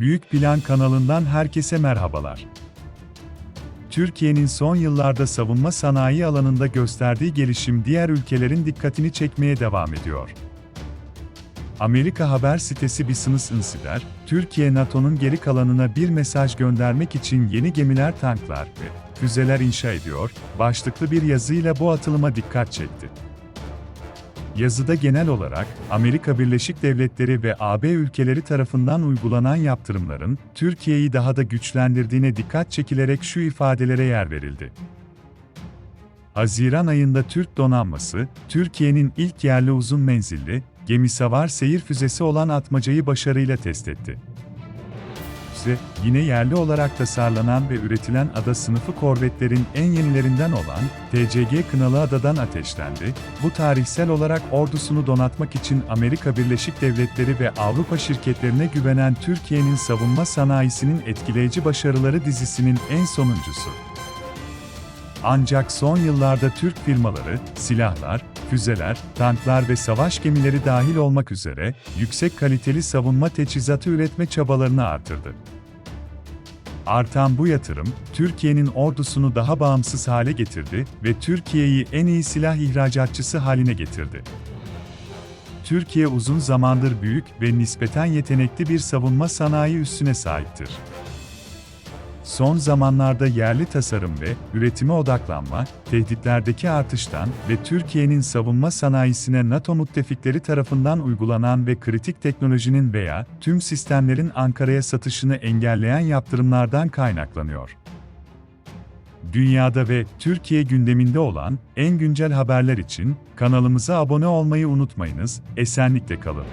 Büyük Plan kanalından herkese merhabalar. Türkiye'nin son yıllarda savunma sanayi alanında gösterdiği gelişim diğer ülkelerin dikkatini çekmeye devam ediyor. Amerika haber sitesi Business Insider, Türkiye NATO'nun geri kalanına bir mesaj göndermek için yeni gemiler, tanklar ve füzeler inşa ediyor, başlıklı bir yazıyla bu atılıma dikkat çekti. Yazıda genel olarak Amerika Birleşik Devletleri ve AB ülkeleri tarafından uygulanan yaptırımların Türkiye'yi daha da güçlendirdiğine dikkat çekilerek şu ifadelere yer verildi. Haziran ayında Türk donanması, Türkiye'nin ilk yerli uzun menzilli, gemisavar seyir füzesi olan Atmaca'yı başarıyla test etti. Füze, yine yerli olarak tasarlanan ve üretilen ada sınıfı korvetlerin en yenilerinden olan TCG Kınalı Ada'dan ateşlendi. Bu tarihsel olarak ordusunu donatmak için Amerika Birleşik Devletleri ve Avrupa şirketlerine güvenen Türkiye'nin savunma sanayisinin etkileyici başarıları dizisinin en sonuncusu. Ancak son yıllarda Türk firmaları, silahlar, füzeler, tanklar ve savaş gemileri dahil olmak üzere yüksek kaliteli savunma teçhizatı üretme çabalarını artırdı. Artan bu yatırım, Türkiye'nin ordusunu daha bağımsız hale getirdi ve Türkiye'yi en iyi silah ihracatçısı haline getirdi. Türkiye uzun zamandır büyük ve nispeten yetenekli bir savunma sanayi üssüne sahiptir. Son zamanlarda yerli tasarım ve üretime odaklanma, tehditlerdeki artıştan ve Türkiye'nin savunma sanayisine NATO müttefikleri tarafından uygulanan ve kritik teknolojinin veya tüm sistemlerin Ankara'ya satışını engelleyen yaptırımlardan kaynaklanıyor. Dünyada ve Türkiye gündeminde olan en güncel haberler için kanalımıza abone olmayı unutmayınız, esenlikle kalın.